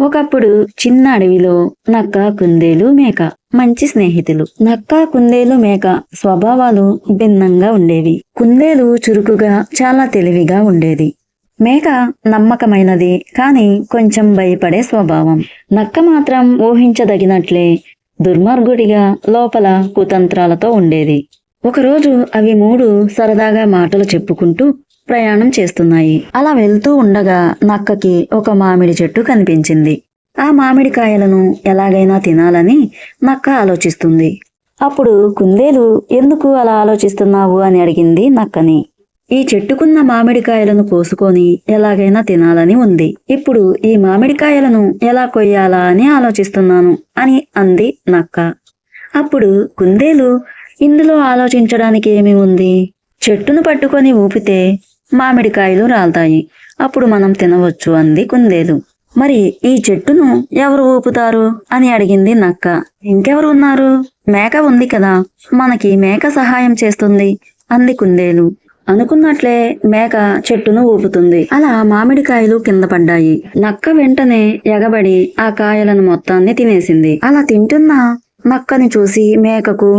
ఒకప్పుడు చిన్న అడవిలో నక్క కుందేలు మేక మంచి స్నేహితులు. నక్క కుందేలు మేక స్వభావాలు భిన్నంగా ఉండేవి. కుందేలు చురుకుగా చాలా తెలివిగా ఉండేది. మేక నమ్మకమైనది కాని కొంచెం భయపడే స్వభావం. నక్క మాత్రం ఊహించదగినట్లే దుర్మార్గుడిగా లోపల కుతంత్రాలతో ఉండేది. ఒకరోజు అవి మూడు సరదాగా మాటలు చెప్పుకుంటూ ప్రయాణం చేస్తున్నాయి. అలా వెళ్తూ ఉండగా నక్కకి ఒక మామిడి చెట్టు కనిపించింది. ఆ మామిడికాయలను ఎలాగైనా తినాలని నక్క ఆలోచిస్తుంది. అప్పుడు కుందేలు ఎందుకు అలా ఆలోచిస్తున్నావు? అని అడిగింది నక్కని. ఈ చెట్టుకున్న మామిడికాయలను కోసుకొని ఎలాగైనా తినాలని ఉంది. ఇప్పుడు ఈ మామిడికాయలను ఎలా కొయ్యాలా అని ఆలోచిస్తున్నాను అని అంది నక్క. అప్పుడు కుందేలు ఇందులో ఆలోచించడానికి ఏమి ఉంది? చెట్టును పట్టుకొని ఊపితే మామిడికాయలు రాల్తాయి. అప్పుడు మనం తినవచ్చు అంది కుందేలు. మరి ఈ చెట్టును ఎవరు ఊపుతారు? అని అడిగింది నక్క. ఇంకెవరు ఉన్నారు? మేక ఉంది కదా. మనకి మేక సహాయం చేస్తుంది అంది కుందేలు. అనుకున్నట్లే మేక చెట్టును ఊపుతుంది. అలా మామిడికాయలు కింద పడ్డాయి. నక్క వెంటనే ఎగబడి ఆ కాయలను మొత్తాన్ని తినేసింది. అలా తింటున్న నక్కని చూసి మేకకు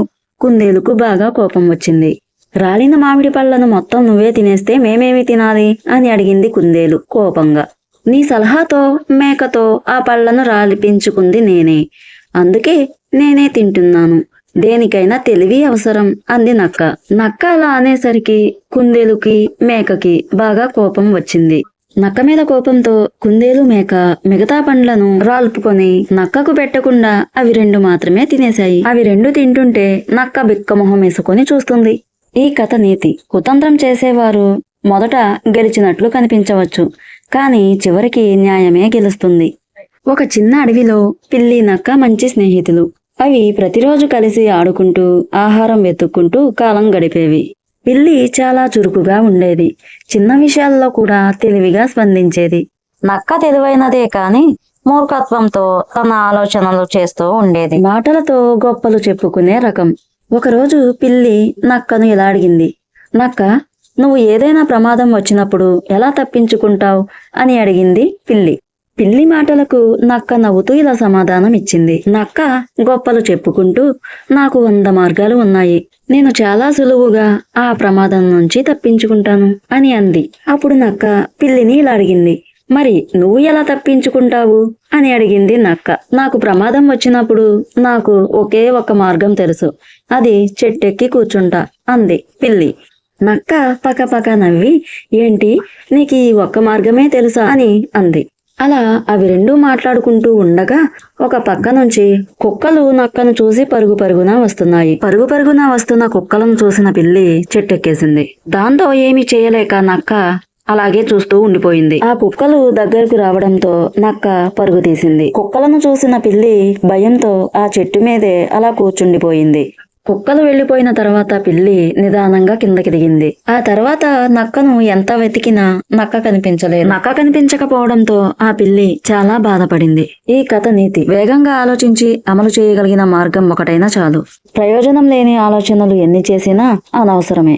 కుందేలుకు బాగా కోపం వచ్చింది. రాలిన మామిడి పళ్ళను మొత్తం నువ్వే తినేస్తే మేమేమి తినాలి? అని అడిగింది కుందేలు కోపంగా. నీ సలహాతో మేకతో ఆ పళ్ళను రాలిపించుకుంది నేనే. అందుకే నేనే తింటున్నాను. దేనికైనా తెలివి అవసరం అంది నక్క. నక్క అలా అనేసరికి కుందేలుకి మేకకి బాగా కోపం వచ్చింది. నక్క మీద కోపంతో కుందేలు మేక మిగతా పండ్లను రాల్పుకొని నక్కకు పెట్టకుండా అవి రెండు మాత్రమే తినేశాయి. అవి రెండు తింటుంటే నక్క బిక్కమొహం వేసుకొని చూస్తుంది. ఈ కథ నీతి. కుతంత్రం చేసేవారు మొదట గెలిచినట్లు కనిపించవచ్చు. కానీ చివరికి న్యాయమే గెలుస్తుంది. ఒక చిన్న అడవిలో పిల్లి నక్క మంచి స్నేహితులు. అవి ప్రతిరోజు కలిసి ఆడుకుంటూ ఆహారం వెతుక్కుంటూ కాలం గడిపేవి. పిల్లి చాలా చురుకుగా ఉండేది. చిన్న విషయాల్లో కూడా తెలివిగా స్పందించేది. నక్క తెలివైనదే కాని మూర్ఖత్వంతో తన ఆలోచనలు చేస్తూ ఉండేది. మాటలతో గొప్పలు చెప్పుకునే రకం. ఒకరోజు పిల్లి నక్కను ఇలా అడిగింది నక్క నువ్వు ఏదైనా ప్రమాదం వచ్చినప్పుడు ఎలా తప్పించుకుంటావు? అని అడిగింది పిల్లి. పిల్లి మాటలకు నక్క నవ్వుతూ ఇలా సమాధానం ఇచ్చింది. నక్క గొప్పలు చెప్పుకుంటూ నాకు వంద మార్గాలు ఉన్నాయి. నేను చాలా సులువుగా ఆ ప్రమాదం నుంచి తప్పించుకుంటాను అని అంది. అప్పుడు నక్క పిల్లిని ఇలా అడిగింది మరి నువ్వు ఎలా తప్పించుకుంటావు? అని అడిగింది నక్క. నాకు ప్రమాదం వచ్చినప్పుడు నాకు ఒకే ఒక మార్గం తెలుసు. అది చెట్టెక్కి కూర్చుంటా అంది పిల్లి. నక్క పకపక నవ్వి ఏంటి? నీకు ఈ ఒక్క మార్గమే తెలుసా? అని అంది. అలా అవి రెండూ మాట్లాడుకుంటూ ఉండగా ఒక పక్క నుంచి కుక్కలు నక్కను చూసి పరుగు పరుగున వస్తున్నాయి. పరుగు పరుగున వస్తున్న కుక్కలను చూసిన పిల్లి చెట్టెక్కేసింది. దాంతో ఏమీ చేయలేక నక్క అలాగే చూస్తూ ఉండిపోయింది. ఆ కుక్కలు దగ్గరకు రావడంతో నక్క పరుగు తీసింది. కుక్కలను చూసిన పిల్లి భయంతో ఆ చెట్టు మీదే అలా కూర్చుండిపోయింది. కుక్కలు వెళ్ళిపోయిన తర్వాత పిల్లి నిదానంగా కిందకి దిగింది. ఆ తర్వాత నక్కను ఎంత వెతికినా నక్క కనిపించలేదు. నక్క కనిపించకపోవడంతో ఆ పిల్లి చాలా బాధపడింది. ఈ కథ నీతి. వేగంగా ఆలోచించి అమలు చేయగలిగిన మార్గం ఒకటైనా చాలు. ప్రయోజనం లేని ఆలోచనలు ఎన్ని చేసినా అనవసరమే.